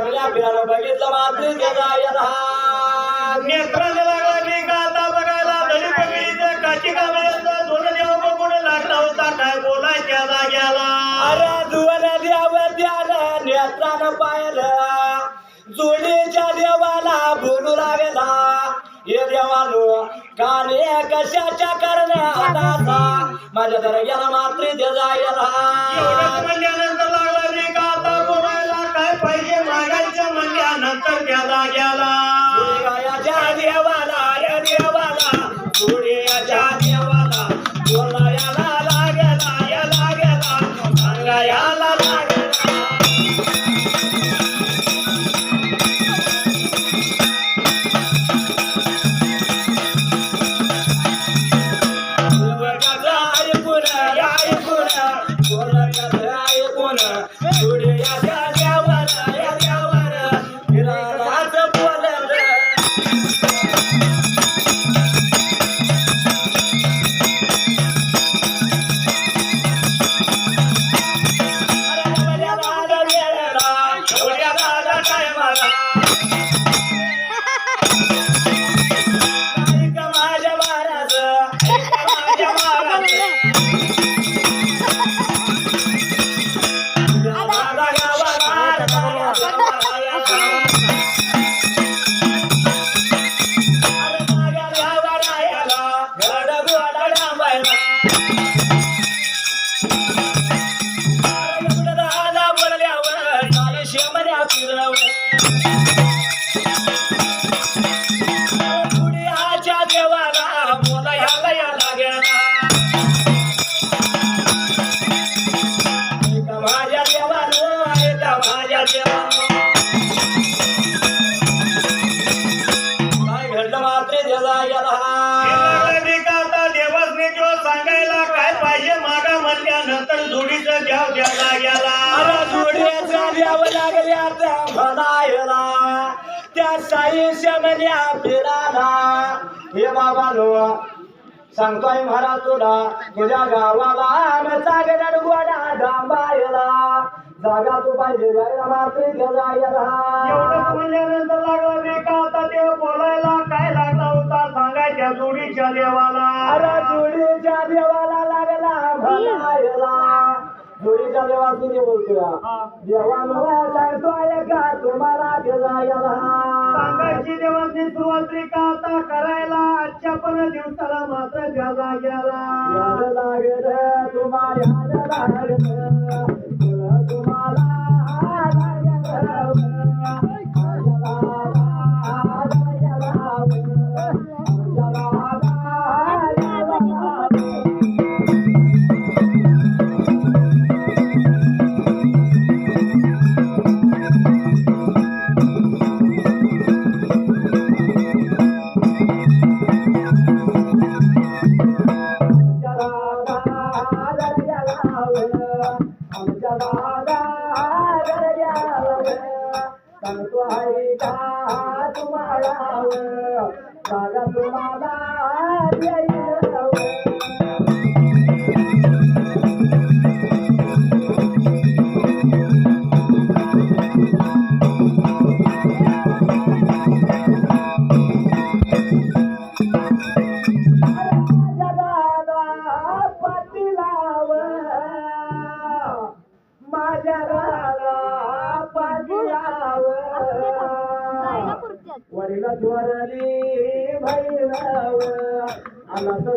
पैशाला फिरायला बघितलं मात्र नेत्राला लागला की बघायला दलित काची दोन देव बघून लागला होता काय बोलाय त्या जाग्याला. अरे जुवन देव त्यानं नेत्रानं पाहिलं. जोडीच्या देवाला बोलू लागला. हे देवालो काने कशाच्या करण्याचा माझ्या दर्ग्याला मात्र दे जायला. माझ्या देवानं ऐका माझ्या काय घडलं मात्र लागलं रे का आता किंवा सांगायला काय पाहिजे मागा म्हणल्यानंतर जोडीचं द्याव द्यायला गेला अरे जोड्याचा द्यावं त्या म्हणायला. त्या साई शमन्या फिराला हे बाबा नो सांगतोय महारा तुला तुझ्या गावाला गोडा डांबायला जागा तू पाहिजे जायला मात्र गेला म्हणल्यानंतर लागला रे का आता देव बोलायला काय लागला होता? सांगायच्या जोडीच्या देवाला. अरे जोडीच्या देवाला लागला म्हणायला जोडीच्या देवा तुझे बोलतोय. देवा मला सांगतोय का तुम्हाला सांगायची देवाची सुरुवात का आता करायला? आजच्या पण दिवसाला मात्र याद लागलं तुम्हाला माझ्या राला पाटीलाव वडील ज्वरली भैरव आला तर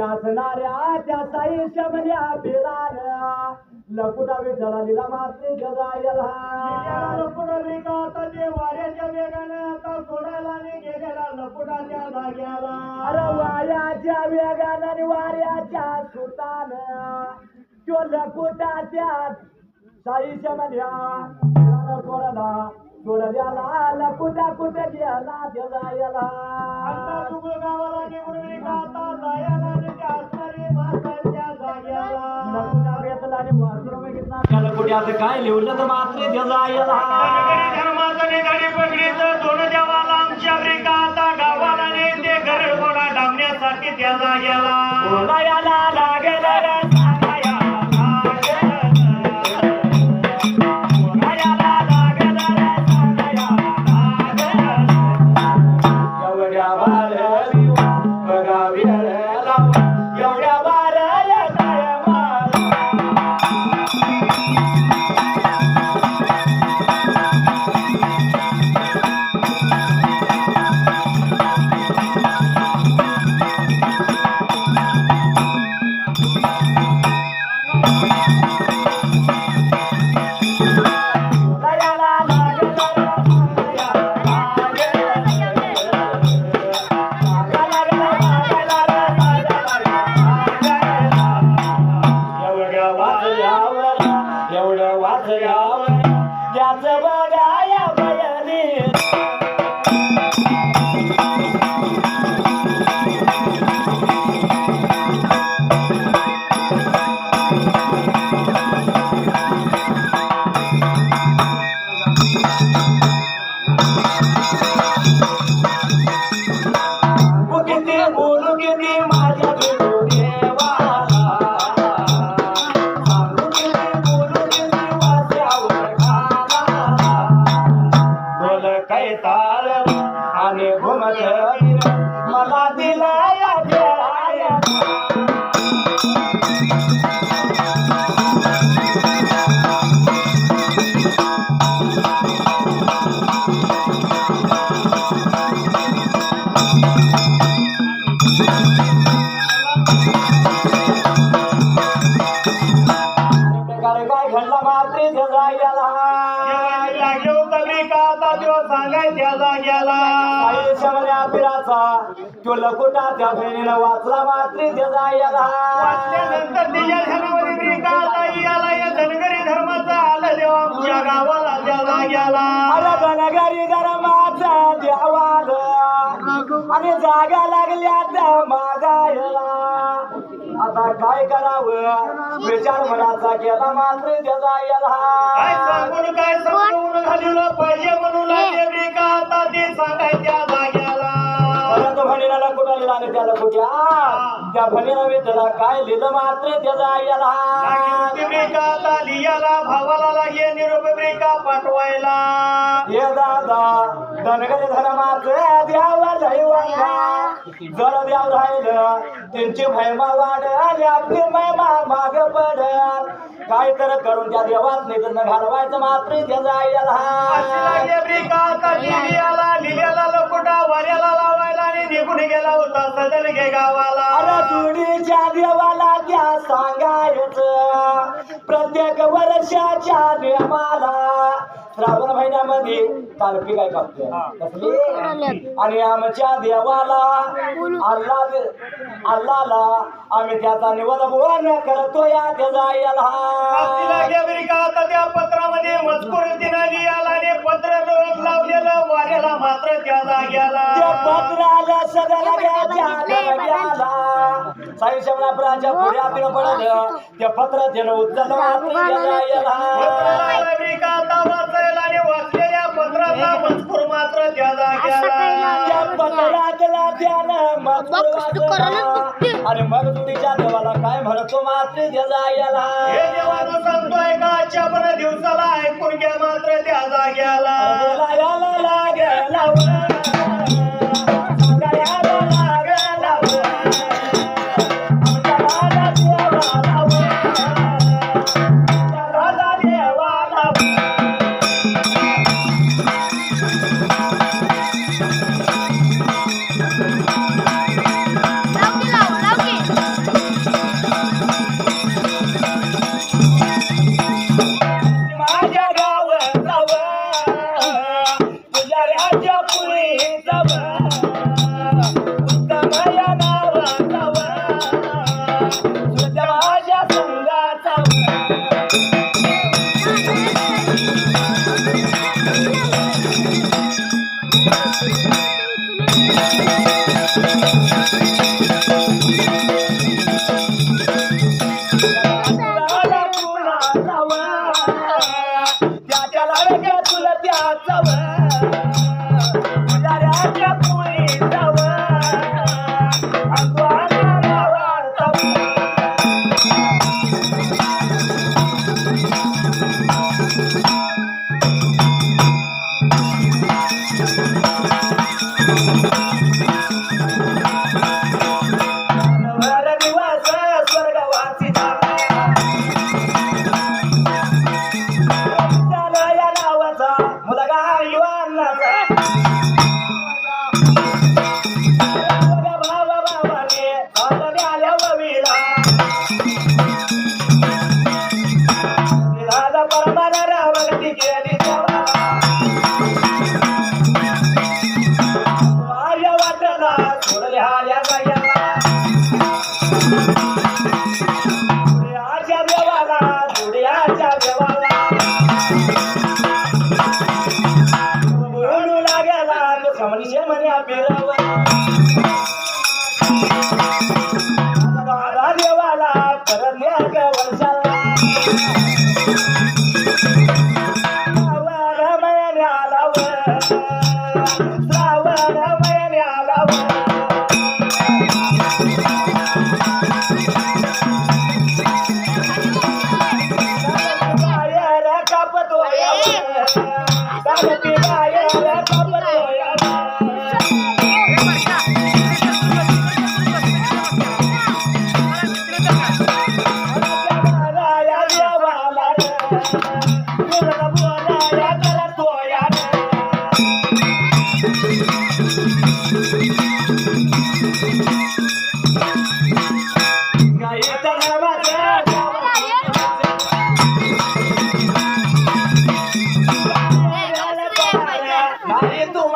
हा. त्या साई शमल्या फिरान लकुटा विठ्ठला लिला मात्र जगायला. लपुटा का आता ते वाऱ्याच्या वेगाने आता सोडायला आणि गेलेला लपुटा त्या जाग्याला. अरे वाऱ्याच्या वेगानं आणि वाऱ्याच्या सुतान. तो लकुटा त्या साई शमल्या सोडला सोडल्याला लकुटा कुठे गेला? आता तुगळ गावाला निघून आता जायला आणि असणारी माणसाच्या जाग्याला कुठे काय लिहलं तर मात्र ते जायला धर्माचं निघाली पगडीचं दोन देवाला आमच्या आफ्रिका आता गावाला नाही ते घर गोडा डावण्यासाठी त्या जाग्याला तो लकुटा त्या बहिणीनं वाचला मात्र ते जायला वाचल्यानंतर तिच्या ध्यानामध्ये मी का आता याला या धनगरी धर्माचं आलं देवा आमच्या गावाला त्या जाग्याला अरे धनगरी धर्माचा देवाल. आणि जागा लागल्या त्या मागायला. आता काय करावं? विचार मनाचा केला मात्र ते काय जायला सांगून काय समजून घालवलं पाहिजे म्हणून लागले का? आता ते सांगाय त्या परंतु भणीला कुठं लिहिला आणि त्याला कुठ्या त्या भणीला विठला काय लिहिलं मात्र ते जायला ब्रेका आता लियाला भावाला लागे निरोप ब्रेका पाठवायला. दादा धनगरी धर्माचं द्यावा दैवंगा जर द्याव राहिलं त्यांची वाढल आपली महिमा माग पडल काय तर करून त्या देवात निघून घालवायचं मात्र ते अशी होता सदर घे गावाला. अरे जुडीच्या देवाला त्या सांगायचं? प्रत्येक वर्षाच्या नियमाला. श्रावण महिन्यामध्ये तालपी काय कापते कसली? आणि आमच्या देवाला अल्ला अल्लाला आम्ही त्याचा निवड बोन करतो या त्याचा याला त्या पत्रामध्ये मजकूर दिनाली आला आणि पत्र लावलेलं वाऱ्याला मात्र त्या जाग्याला त्या पत्राला सगळ्या गेला साई शमनापुराच्या पुढे आपण पडलं. त्या पत्र त्यानं उचललं अरे मग तुझ्या देवाला काय म्हणतो मात्र जायला हे सांगतोय का? चपन दिवसाला ऐकून घ्या मात्र त्या जाग्याला लागला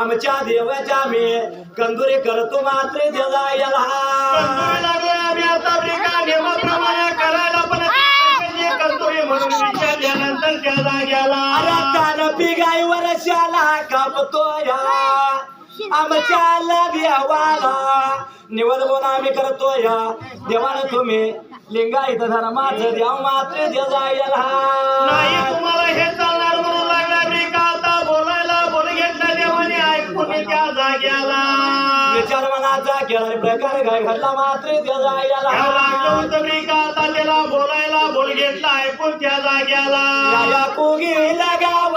आमच्या देवाच्या मी कंदुरी करतो मात्र त्याला याला. कानपी गाय वर्षाला कापतो या आमच्या देवाला निवड बोला आम्ही करतो या देवानं तुम्ही लिंगायत धर्माचं देव मात्र त्याला याला. तुम्हाला हे आणि प्रकार काय घडला मात्र त्या जाग्याला त्याला बोलायला बोल घेतला ऐकून त्या जाग्याला. गाव